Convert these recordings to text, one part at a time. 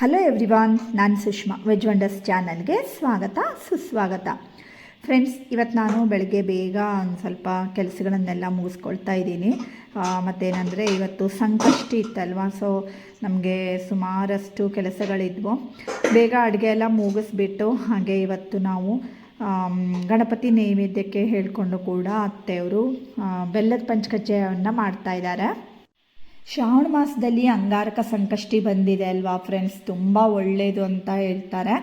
Hello everyone ನಾನು Sushma veg wonders ಚಾನಲ್ಗೆ ಸ್ವಾಗತ, ಸುಸ್ವಾಗತ. ಫ್ರೆಂಡ್ಸ್ ಇವತ್ತು ನಾನು ಬೆಳಗ್ಗೆ ಬೇಗ ಒಂದು ಸ್ವಲ್ಪ ಕೆಲಸಗಳನ್ನೆಲ್ಲ ಮುಗಿಸ್ಕೊಳ್ತಾ ಇದ್ದೀನಿ. ಮತ್ತೇನೆಂದರೆ ಇವತ್ತು ಸಂಕಷ್ಟಿ ಇತ್ತಲ್ವ ಸೊ ನಮಗೆ ಸುಮಾರಷ್ಟು ಕೆಲಸಗಳಿದ್ವು. ಬೇಗ ಅಡುಗೆ ಎಲ್ಲ ಮುಗಿಸ್ಬಿಟ್ಟು ಹಾಗೆ ಇವತ್ತು ನಾವು ಗಣಪತಿ ನೈವೇದ್ಯಕ್ಕೆ ಹೇಳಿಕೊಂಡು ಕೂಡ ಅತ್ತೆಯವರು ಬೆಲ್ಲದ ಪಂಚಕಜ್ಜಾಯವನ್ನು ಮಾಡ್ತಾ ಇದ್ದಾರೆ. ಶ್ರಾವಣ ಮಾಸದಲ್ಲಿ ಅಂಗಾರಕ ಸಂಕಷ್ಟಿ ಬಂದಿದೆ ಅಲ್ವಾ ಫ್ರೆಂಡ್ಸ್ ತುಂಬ ಒಳ್ಳೆಯದು ಅಂತ ಹೇಳ್ತಾರೆ.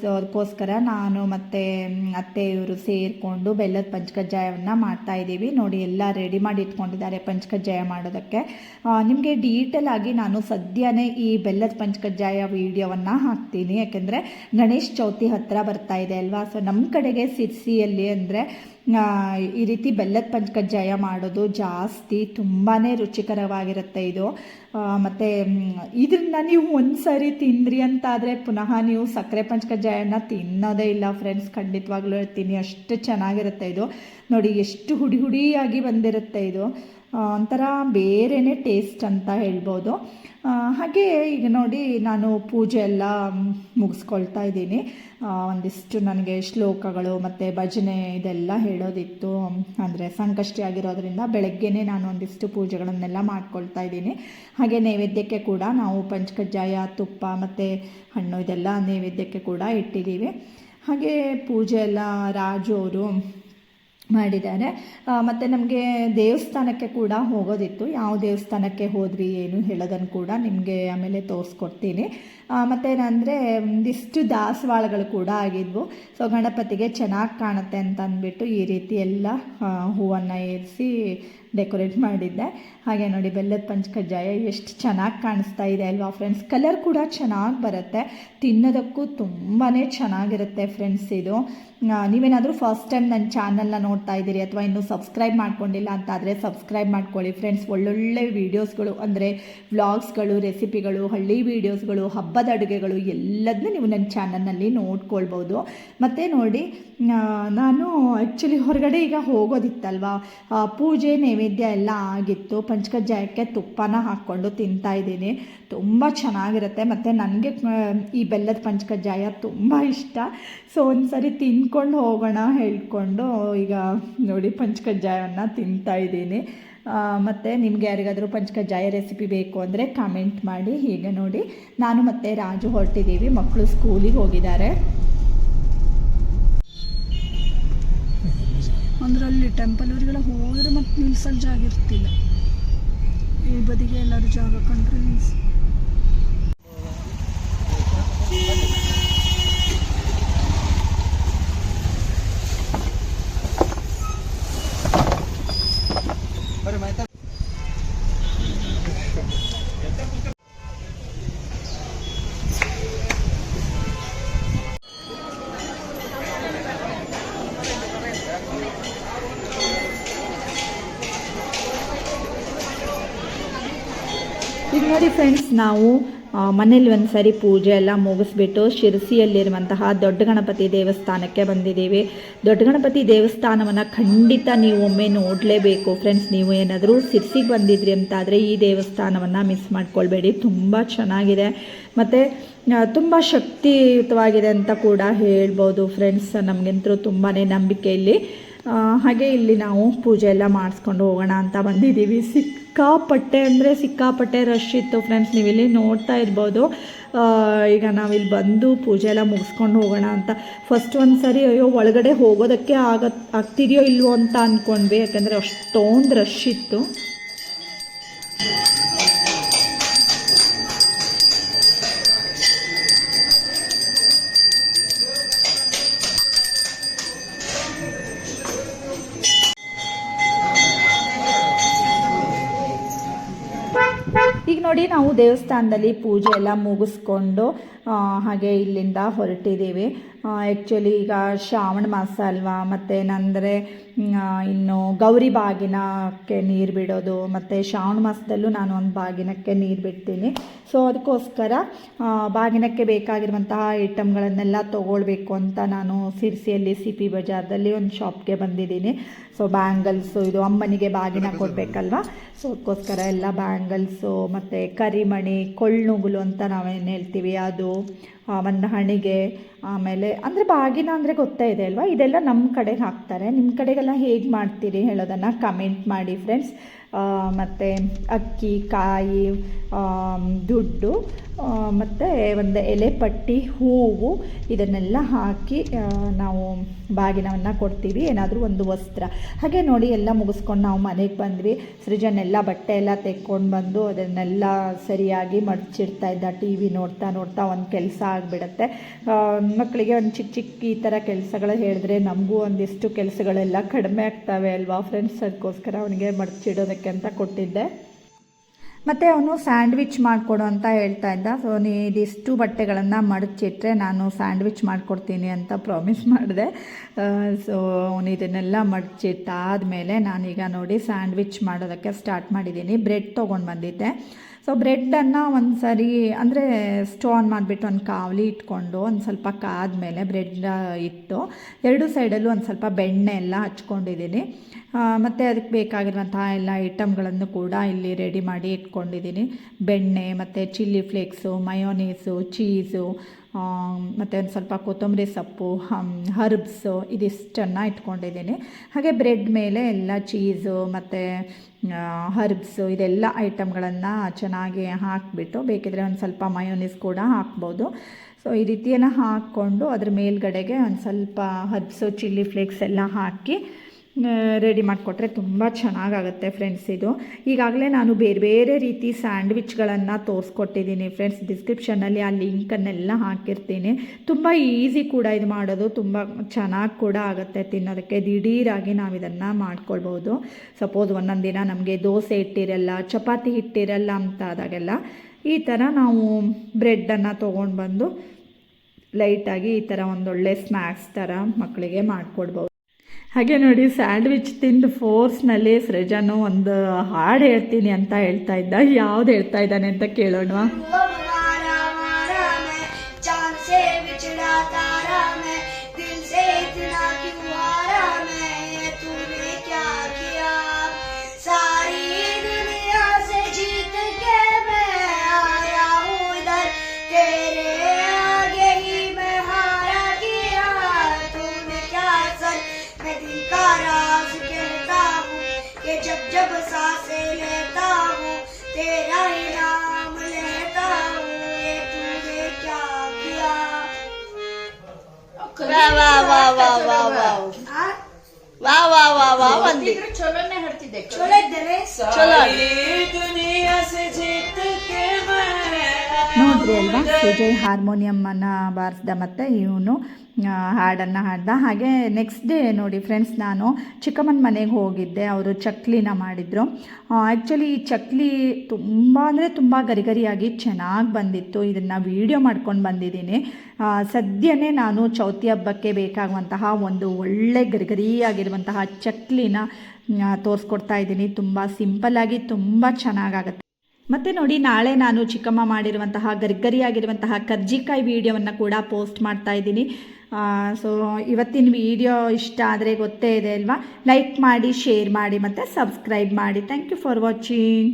ಸೊ ಅದಕ್ಕೋಸ್ಕರ ನಾನು ಮತ್ತು ಅತ್ತೆ ಇವರು ಸೇರಿಕೊಂಡು ಬೆಲ್ಲದ ಪಂಚಕಜ್ಜಾಯವನ್ನು ಮಾಡ್ತಾ ಇದ್ದೀವಿ. ನೋಡಿ, ಎಲ್ಲ ರೆಡಿ ಮಾಡಿ ಇಟ್ಕೊಂಡಿದ್ದಾರೆ ಪಂಚಕಜ್ಜಾಯ ಮಾಡೋದಕ್ಕೆ. ನಿಮಗೆ ಡೀಟೇಲ್ ಆಗಿ ನಾನು ಸದ್ಯನೇ ಈ ಬೆಲ್ಲದ ಪಂಚಕಜ್ಜಾಯ ವಿಡಿಯೋವನ್ನು ಹಾಕ್ತೀನಿ. ಯಾಕೆಂದರೆ ಗಣೇಶ್ ಚೌತಿ ಹತ್ತಿರ ಬರ್ತಾ ಇದೆ ಅಲ್ವಾ? ಸೊ ನಮ್ಮ ಕಡೆಗೆ ಸಿರ್ಸಿಯಲ್ಲಿ ಅಂದರೆ ಈ ರೀತಿ ಬೆಲ್ಲದ ಪಂಚಕಜ್ಜಾಯ ಮಾಡೋದು ಜಾಸ್ತಿ ತುಂಬಾ ರುಚಿಕರವಾಗಿರುತ್ತೆ ಇದು. ಮತ್ತು ಇದನ್ನ ನೀವು ಒಂದು ಸರಿ ತಿಂದ್ರಿ ಅಂತಾದರೆ ಪುನಃ ನೀವು ಸಕ್ಕರೆ ಪಂಚಕಜ್ಜಾಯನ ತಿನ್ನೋದೇ ಇಲ್ಲ ಫ್ರೆಂಡ್ಸ್ ಖಂಡಿತವಾಗ್ಲೂ ಹೇಳ್ತೀನಿ, ಅಷ್ಟು ಚೆನ್ನಾಗಿರುತ್ತೆ ಇದು. ನೋಡಿ, ಎಷ್ಟು ಹುಡಿ ಹುಡಿಯಾಗಿ ಬಂದಿರುತ್ತೆ ಇದು. ಒಂಥರ ಬೇರೆನೇ ಟೇಸ್ಟ್ ಅಂತ ಹೇಳ್ಬೋದು. ಹಾಗೆ ಈಗ ನೋಡಿ ನಾನು ಪೂಜೆ ಎಲ್ಲ ಮುಗಿಸ್ಕೊಳ್ತಾ ಇದ್ದೀನಿ. ಒಂದಿಷ್ಟು ನನಗೆ ಶ್ಲೋಕಗಳು ಮತ್ತು ಭಜನೆ ಇದೆಲ್ಲ ಹೇಳೋದಿತ್ತು. ಅಂದರೆ ಸಂಕಷ್ಟಿ ಆಗಿರೋದ್ರಿಂದ ಬೆಳಗ್ಗೆನೇ ನಾನು ಒಂದಿಷ್ಟು ಪೂಜೆಗಳನ್ನೆಲ್ಲ ಮಾಡ್ಕೊಳ್ತಾ ಇದ್ದೀನಿ. ಹಾಗೆ ನೈವೇದ್ಯಕ್ಕೆ ಕೂಡ ನಾವು ಪಂಚಕಜ್ಜಾಯ ತುಪ್ಪ ಮತ್ತು ಹಣ್ಣು ಇದೆಲ್ಲ ನೈವೇದ್ಯಕ್ಕೆ ಕೂಡ ಇಟ್ಟಿದ್ದೀವಿ. ಹಾಗೆ ಪೂಜೆ ಎಲ್ಲ ರಾಜು ಅವರು ಮಾಡಿದ್ದಾರೆ. ಮತ್ತು ನಮಗೆ ದೇವಸ್ಥಾನಕ್ಕೆ ಕೂಡ ಹೋಗೋದಿತ್ತು. ಯಾವ ದೇವಸ್ಥಾನಕ್ಕೆ ಹೋದ್ರಿ, ಏನು ಹೇಳೋದನ್ನು ಕೂಡ ನಿಮಗೆ ಆಮೇಲೆ ತೋರಿಸ್ಕೊಡ್ತೀನಿ. ಮತ್ತೇನಂದರೆ ಒಂದಿಷ್ಟು ದಾಸವಾಳಗಳು ಕೂಡ ಆಗಿದ್ವು. ಸೊ ಗಣಪತಿಗೆ ಚೆನ್ನಾಗಿ ಕಾಣುತ್ತೆ ಅಂತ ಅಂದ್ಬಿಟ್ಟು ಈ ರೀತಿ ಎಲ್ಲ ಹೂವನ್ನು ಏರಿಸಿ ಡೆಕೋರೇಟ್ ಮಾಡಿದ್ದೆ. ಹಾಗೆ ನೋಡಿ, ಬೆಲ್ಲದ ಪಂಚಕಜ್ಜಾಯ ಎಷ್ಟು ಚೆನ್ನಾಗಿ ಕಾಣಿಸ್ತಾ ಇದೆ ಅಲ್ವಾ ಫ್ರೆಂಡ್ಸ್. ಕಲರ್ ಕೂಡ ಚೆನ್ನಾಗಿ ಬರುತ್ತೆ. ತಿನ್ನೋದಕ್ಕೂ ತುಂಬಾ ಚೆನ್ನಾಗಿರುತ್ತೆ ಫ್ರೆಂಡ್ಸ್ ಇದು. ನೀವೇನಾದರೂ ಫಸ್ಟ್ ಟೈಮ್ ನನ್ನ ಚಾನಲ್ನ ನೋಡ್ತಾ ಇದ್ದೀರಿ ಅಥವಾ ಇನ್ನೂ ಸಬ್ಸ್ಕ್ರೈಬ್ ಮಾಡ್ಕೊಂಡಿಲ್ಲ ಅಂತಾದರೆ ಸಬ್ಸ್ಕ್ರೈಬ್ ಮಾಡ್ಕೊಳ್ಳಿ ಫ್ರೆಂಡ್ಸ್ ಒಳ್ಳೊಳ್ಳೆ ವೀಡಿಯೋಸ್ಗಳು ಅಂದರೆ ವ್ಲಾಗ್ಸ್ಗಳು ರೆಸಿಪಿಗಳು ಹಳ್ಳಿ ವೀಡಿಯೋಸ್ಗಳು ಹಬ್ಬದ ಅಡುಗೆಗಳು ಎಲ್ಲದನ್ನೂ ನೀವು ನನ್ನ ಚಾನಲ್ನಲ್ಲಿ ನೋಡ್ಕೊಳ್ಬೋದು. ಮತ್ತು ನೋಡಿ ನಾನು ಆ್ಯಕ್ಚುಲಿ ಹೊರಗಡೆ ಈಗ ಹೋಗೋದಿತ್ತಲ್ವಾ? ಪೂಜೆ, ನೈವೇದ್ಯ ಎಲ್ಲ ಆಗಿತ್ತು. ಪಂಚಕಜ್ಜಾಯಕ್ಕೆ ತುಪ್ಪನ ಹಾಕ್ಕೊಂಡು ತಿಂತಾ ಇದ್ದೀನಿ. ತುಂಬ ಚೆನ್ನಾಗಿರುತ್ತೆ. ಮತ್ತು ನನಗೆ ಈ ಬೆಲ್ಲದ ಪಂಚಕಜ್ಜಾಯ ತುಂಬ ಇಷ್ಟ. ಸೊ ಒಂದು ಸರಿ ತಿನ್ಕೊಂಡು ಹೋಗೋಣ ಹೇಳ್ಕೊಂಡು, ಈಗ ನೋಡಿ ಪಂಚಕಜ್ಜಾಯವನ್ನು ತಿಂತಾ ಇದ್ದೀನಿ. ಮತ್ತು ನಿಮಗೆ ಯಾರಿಗಾದರೂ ಪಂಚಕಜ್ಜಾಯ ರೆಸಿಪಿ ಬೇಕು ಅಂದರೆ ಕಾಮೆಂಟ್ ಮಾಡಿ, ಹೀಗೆ ನೋಡಿ. ನಾನು ಮತ್ತು ರಾಜು ಹೊರಟಿದ್ದೀವಿ, ಮಕ್ಕಳು ಸ್ಕೂಲಿಗೆ ಹೋಗಿದ್ದಾರೆ. ಅಂದ್ರೆ ಅಲ್ಲಿ ಟೆಂಪಲ್ ಅವರಿಗೆಲ್ಲ ಹೋದ್ರೆ ಮತ್ತೆ ನಿಲ್ಸಲ್ ಜಾಗ ಇರ್ತಿಲ್ಲ. ಈ ಬದಿಗೆ ಎಲ್ಲರೂ ಜಾಗ ಕಂಡ್ರೆ ನಿಲ್ಸ. ನೋಡಿ ಫ್ರೆಂಡ್ಸ್ ನಾವು ಮನೇಲಿ ಒಂದು ಸರಿ ಪೂಜೆ ಎಲ್ಲ ಮುಗಿಸ್ಬಿಟ್ಟು ಶಿರಸಿಯಲ್ಲಿರುವಂತಹ ದೊಡ್ಡ ಗಣಪತಿ ದೇವಸ್ಥಾನಕ್ಕೆ ಬಂದಿದ್ದೀವಿ. ದೊಡ್ಡ ಗಣಪತಿ ದೇವಸ್ಥಾನವನ್ನು ಖಂಡಿತ ನೀವು ಒಮ್ಮೆ ನೋಡಲೇಬೇಕು ಫ್ರೆಂಡ್ಸ್ ನೀವು ಏನಾದರೂ ಸಿರ್ಸಿಗೆ ಬಂದಿದ್ರಿ ಅಂತಾದರೆ ಈ ದೇವಸ್ಥಾನವನ್ನು ಮಿಸ್ ಮಾಡ್ಕೊಳ್ಬೇಡಿ. ತುಂಬ ಚೆನ್ನಾಗಿದೆ. ಮತ್ತು ತುಂಬ ಶಕ್ತಿಯುತವಾಗಿದೆ ಅಂತ ಕೂಡ ಹೇಳ್ಬೋದು ಫ್ರೆಂಡ್ಸ್ ನಮಗಂತೂ ತುಂಬಾ ನಂಬಿಕೆ ಇಲ್ಲಿ. ಹಾಗೆ ಇಲ್ಲಿ ನಾವು ಪೂಜೆ ಎಲ್ಲ ಮಾಡಿಸ್ಕೊಂಡು ಹೋಗೋಣ ಅಂತ ಬಂದಿದ್ದೀವಿ. ಸಿಕ್ಕಾಪಟ್ಟೆ ಅಂದರೆ ಸಿಕ್ಕಾಪಟ್ಟೆ ರಶ್ ಇತ್ತು ಫ್ರೆಂಡ್ಸ್ ನೀವಿಲ್ಲಿ ನೋಡ್ತಾ ಇರ್ಬೋದು. ಈಗ ನಾವಿಲ್ಲಿ ಬಂದು ಪೂಜೆ ಎಲ್ಲ ಮುಗಿಸ್ಕೊಂಡು ಹೋಗೋಣ ಅಂತ. ಫಸ್ಟ್ ಒಂದು ಸರಿ ಅಯ್ಯೋ, ಒಳಗಡೆ ಹೋಗೋದಕ್ಕೆ ಆಗತ್, ಆಗ್ತಿದೆಯೋ ಇಲ್ವೋ ಅಂತ ಅಂದ್ಕೊಂಡ್ವಿ ಯಾಕಂದರೆ ಅಷ್ಟೊಂದು ರಶ್ ಇತ್ತು. ನೋಡಿ ನಾವು ದೇವಸ್ಥಾನದಲ್ಲಿ ಪೂಜೆ ಎಲ್ಲ ಮುಗಿಸ್ಕೊಂಡು ಹಾಗೆ ಇಲ್ಲಿಂದ ಹೊರಟಿದ್ದೀವಿ. ಆ್ಯಕ್ಚುಲಿ ಈಗ ಶ್ರಾವಣ ಮಾಸ ಅಲ್ವಾ ಮತ್ತು ಏನಂದರೆ ಇನ್ನು ಗೌರಿ ಬಾಗಿನಕ್ಕೆ ನೀರು ಬಿಡೋದು ಮತ್ತು ಶ್ರಾವಣ ಮಾಸದಲ್ಲೂ ನಾನು ಒಂದು ಬಾಗಿನಕ್ಕೆ ನೀರು ಬಿಡ್ತೀನಿ. ಸೊ ಅದಕ್ಕೋಸ್ಕರ ಬಾಗಿನಕ್ಕೆ ಬೇಕಾಗಿರುವಂತಹ ಐಟಮ್ಗಳನ್ನೆಲ್ಲ ತೊಗೊಳ್ಬೇಕು ಅಂತ ನಾನು ಸಿರ್ಸಿಯಲ್ಲಿ ಸಿ ಪಿ ಬಜಾರ್ದಲ್ಲಿ ಒಂದು ಶಾಪ್ಗೆ ಬಂದಿದ್ದೀನಿ. ಸೊ ಬ್ಯಾಂಗಲ್ಸು ಇದು ಅಮ್ಮನಿಗೆ ಬಾಗಿನ ಕೊಡಬೇಕಲ್ವ? ಸೊ ಅದಕ್ಕೋಸ್ಕರ ಎಲ್ಲ ಬ್ಯಾಂಗಲ್ಸು ಮತ್ತು ಕರಿಮಣಿ ಕೊಳ್ಳುಗುಲು ಅಂತ ನಾವೇನು ಹೇಳ್ತೀವಿ ಅದು ಒಂದು ಹಣೆಗೆ ಆಮೇಲೆ ಅಂದರೆ ಬಾಗಿನ ಅಂದರೆ ಗೊತ್ತೇ ಇದೆ ಅಲ್ವಾ? ಇದೆಲ್ಲ ನಮ್ಮ ಕಡೆಗೆ ಹಾಕ್ತಾರೆ. ನಿಮ್ಮ ಕಡೆಗೆಲ್ಲ ಹೇಗೆ ಮಾಡ್ತೀರಿ ಹೇಳೋದನ್ನು ಕಮೆಂಟ್ ಮಾಡಿ ಫ್ರೆಂಡ್ಸ್ ಮತ್ತು ಅಕ್ಕಿ, ಕಾಯಿ ದುಡ್ಡು ಮತ್ತು ಒಂದು ಎಲೆ ಪಟ್ಟಿ, ಹೂವು, ಇದನ್ನೆಲ್ಲ ಹಾಕಿ ನಾವು ಬಾಗಿನವನ್ನು ಕೊಡ್ತೀವಿ. ಏನಾದರೂ ಒಂದು ವಸ್ತ್ರ. ಹಾಗೆ ನೋಡಿ ಎಲ್ಲ ಮುಗಿಸ್ಕೊಂಡು ನಾವು ಮನೆಗೆ ಬಂದ್ವಿ. ಸೃಜನೆಲ್ಲ ಬಟ್ಟೆ ಎಲ್ಲ ತೆಕ್ಕೊಂಡು ಬಂದು ಅದನ್ನೆಲ್ಲ ಸರಿಯಾಗಿ ಮಡಚಿಡ್ತಾ ಇದ್ದ. ಟಿ ವಿ ನೋಡ್ತಾ ನೋಡ್ತಾ ಒಂದು ಕೆಲಸ ಆಗಿಬಿಡುತ್ತೆ. ಮಕ್ಕಳಿಗೆ ಒಂದು ಚಿಕ್ಕ ಚಿಕ್ಕ ಈ ಥರ ಕೆಲಸಗಳು ಹೇಳಿದ್ರೆ ನಮಗೂ ಒಂದಿಷ್ಟು ಕೆಲಸಗಳೆಲ್ಲ ಕಡಿಮೆ ಆಗ್ತವೆ ಅಲ್ವಾ? ಫ್ರೆಂಡ್ಸ್ ಅದಕ್ಕೋಸ್ಕರ ಅವನಿಗೆ ಮಡಚಿಡೋದಕ್ಕೆ. ಅಂತ ಕೊಟ್ಟಿದ್ದೆ. ಮತ್ತು ಅವನು ಸ್ಯಾಂಡ್ವಿಚ್ ಮಾಡಿಕೊಡು ಅಂತ ಹೇಳ್ತಾ ಇದ್ದ. ಸೊ ನೀ ಇದಿಷ್ಟು ಬಟ್ಟೆಗಳನ್ನು ಮಡಚಿಟ್ರೆ ನಾನು ಸ್ಯಾಂಡ್ವಿಚ್ ಮಾಡಿಕೊಡ್ತೀನಿ ಅಂತ ಪ್ರಾಮಿಸ್ ಮಾಡಿದೆ. ಸೊ ಅವನು ಇದನ್ನೆಲ್ಲ ಮಡಚಿಟ್ಟಾದಮೇಲೆ ನಾನೀಗ ನೋಡಿ ಸ್ಯಾಂಡ್ವಿಚ್ ಮಾಡೋದಕ್ಕೆ ಸ್ಟಾರ್ಟ್ ಮಾಡಿದ್ದೀನಿ. ಬ್ರೆಡ್ ತೊಗೊಂಡು ಬಂದಿದ್ದೆ. ಸೊ ಬ್ರೆಡ್ಡನ್ನು ಒಂದು ಸರಿ ಅಂದರೆ ಸ್ಟೋನ್ ಮಾಡಿಬಿಟ್ಟು ಒಂದು ಕಾವಲಿ ಇಟ್ಕೊಂಡು ಒಂದು ಸ್ವಲ್ಪ ಕಾದ ಮೇಲೆ ಬ್ರೆಡ್ ಇಟ್ಟು, ಎರಡು ಸೈಡಲ್ಲೂ ಒಂದು ಸ್ವಲ್ಪ ಬೆಣ್ಣೆ ಎಲ್ಲ ಹಚ್ಕೊಂಡಿದ್ದೀನಿ. ಮತ್ತು ಅದಕ್ಕೆ ಬೇಕಾಗಿರುವಂತಹ ಎಲ್ಲ ಐಟಮ್ಗಳನ್ನು ಕೂಡ ಇಲ್ಲಿ ರೆಡಿ ಮಾಡಿ ಇಟ್ಕೊಂಡಿದ್ದೀನಿ. ಬೆಣ್ಣೆ, ಮತ್ತು ಚಿಲ್ಲಿ ಫ್ಲೇಕ್ಸು ಮಯೋನೀಸು ಚೀಸು ಮತ್ತು ಒಂದು ಸ್ವಲ್ಪ ಕೊತ್ತಂಬರಿ ಸೊಪ್ಪು ಹರ್ಬ್ಸು ಇದಿಷ್ಟನ್ನು ಇಟ್ಕೊಂಡಿದ್ದೀನಿ. ಹಾಗೆ ಬ್ರೆಡ್ ಮೇಲೆ ಎಲ್ಲ ಚೀಸು ಮತ್ತು ಹರ್ಬ್ಸು ಇದೆಲ್ಲ ಐಟಮ್ಗಳನ್ನು ಚೆನ್ನಾಗಿ ಹಾಕಿಬಿಟ್ಟು ಬೇಕಿದ್ರೆ ಒಂದು ಸ್ವಲ್ಪ ಮಯೋನೀಸ್ ಕೂಡ ಹಾಕ್ಬೋದು. ಸೊ ಈ ರೀತಿಯೆಲ್ಲ ಹಾಕ್ಕೊಂಡು ಅದ್ರ ಮೇಲ್ಗಡೆಗೆ ಒಂದು ಸ್ವಲ್ಪ ಹರ್ಬ್ಸು ಚಿಲ್ಲಿ ಫ್ಲೇಕ್ಸ್ ಎಲ್ಲ ಹಾಕಿ ರೆಡಿ ಮಾಡಿಕೊಟ್ರೆ ತುಂಬ ಚೆನ್ನಾಗಾಗುತ್ತೆ ಫ್ರೆಂಡ್ಸ್ ಇದು. ಈಗಾಗಲೇ ನಾನು ಬೇರೆ ಬೇರೆ ರೀತಿ ಸ್ಯಾಂಡ್ವಿಚ್ಗಳನ್ನು ತೋರಿಸ್ಕೊಟ್ಟಿದ್ದೀನಿ ಫ್ರೆಂಡ್ಸ್ ಡಿಸ್ಕ್ರಿಪ್ಷನಲ್ಲಿ ಆ ಲಿಂಕನ್ನೆಲ್ಲ ಹಾಕಿರ್ತೀನಿ. ತುಂಬ ಈಸಿ ಕೂಡ ಇದು ಮಾಡೋದು. ತುಂಬ ಚೆನ್ನಾಗಿ ಕೂಡ ಆಗುತ್ತೆ ತಿನ್ನೋದಕ್ಕೆ. ದಿಢೀರಾಗಿ ನಾವು ಇದನ್ನು ಮಾಡ್ಕೊಳ್ಬೋದು. ಸಪೋಸ್ ಒಂದೊಂದು ದಿನ ನಮಗೆ ದೋಸೆ ಇಟ್ಟಿರಲ್ಲ ಚಪಾತಿ ಹಿಟ್ಟಿರಲ್ಲ ಅಂತ ಆದಾಗೆಲ್ಲ ಈ ಥರ ನಾವು ಬ್ರೆಡ್ಡನ್ನು ತೊಗೊಂಡು ಬಂದು ಲೈಟಾಗಿ ಈ ಥರ ಒಂದೊಳ್ಳೆ ಸ್ನ್ಯಾಕ್ಸ್ ಥರ ಮಕ್ಕಳಿಗೆ ಮಾಡಿಕೊಡ್ಬೋದು. ಹಾಗೆ ನೋಡಿ, ಸ್ಯಾಂಡ್ವಿಚ್ ತಿಂದು ಫೋರ್ಸ್ನಲ್ಲಿ ಸೃಜನು ಒಂದು ಹಾಡು ಹೇಳ್ತೀನಿ ಅಂತ ಹೇಳ್ತಾ ಇದ್ದ. ಯಾವ್ದು ಹೇಳ್ತಾ ಇದ್ದಾನೆ ಅಂತ ಕೇಳೋಣ. जब जब सांसें लेता हूँ तेरा ही नाम लेता हूँ ये तूने क्या किया ವಾಹ್ ವಾಹ್ ವಾಹ್ ವಾಹ್ ವಾಹ್ ವಾಹ್ ಆ? ವಾಹ್ ವಾಹ್ ವಾಹ್ ವಾಹ್ ಅಂದಿ ಚಲೋನೆ ಹೇಳ್ತಿದ್ದೆ ಚಲೋ ಇದ್ದೇನೆ ಚಲೋ ನೋಡ್ರಿ ಅಲ್ವಾ ಸುಜಯ್ ಹಾರ್ಮೋನಿಯಮ್ಮನ್ನು ಬಾರಿಸ್ದ ಮತ್ತು ಇವನು ಹಾಡನ್ನು ಹಾಡ್ದ. ಹಾಗೆ ನೆಕ್ಸ್ಟ್ ಡೇ ನೋಡಿ ಫ್ರೆಂಡ್ಸ್ ನಾನು ಚಿಕ್ಕಮ್ಮನ ಮನೆಗೆ ಹೋಗಿದ್ದೆ. ಅವರು ಚಕ್ಲಿನ ಮಾಡಿದರು. ಆ್ಯಕ್ಚುಲಿ ಈ ಚಕ್ಲಿ ತುಂಬ ಅಂದರೆ ತುಂಬ ಗರಿಗರಿಯಾಗಿ ಚೆನ್ನಾಗಿ ಬಂದಿತ್ತು. ಇದನ್ನು ವೀಡಿಯೋ ಮಾಡ್ಕೊಂಡು ಬಂದಿದ್ದೀನಿ. ಸದ್ಯನೇ ನಾನು ಚೌತಿ ಹಬ್ಬಕ್ಕೆ ಬೇಕಾಗುವಂತಹ ಒಂದು ಒಳ್ಳೆ ಗರಿಗರಿಯಾಗಿರುವಂತಹ ಚಕ್ಲಿನ ತೋರಿಸ್ಕೊಡ್ತಾ ಇದ್ದೀನಿ. ತುಂಬ ಸಿಂಪಲ್ಲಾಗಿ ತುಂಬ ಚೆನ್ನಾಗಾಗುತ್ತೆ. ಮತ್ತು ನೋಡಿ, ನಾಳೆ ನಾನು ಚಿಕ್ಕಮ್ಮ ಮಾಡಿರುವಂತಹ ಗರ್ಗರಿಯಾಗಿರುವಂತಹ ಕರ್ಜಿಕಾಯಿ ವಿಡಿಯೋವನ್ನು ಕೂಡ ಪೋಸ್ಟ್ ಮಾಡ್ತಾ ಇದ್ದೀನಿ. ಸೊ ಇವತ್ತಿನ ವಿಡಿಯೋ ಇಷ್ಟ ಆದರೆ ಗೊತ್ತೇ ಇದೆ ಅಲ್ವಾ? ಲೈಕ್ ಮಾಡಿ ಶೇರ್ ಮಾಡಿ ಮತ್ತು ಸಬ್ಸ್ಕ್ರೈಬ್ ಮಾಡಿ. Thank you for watching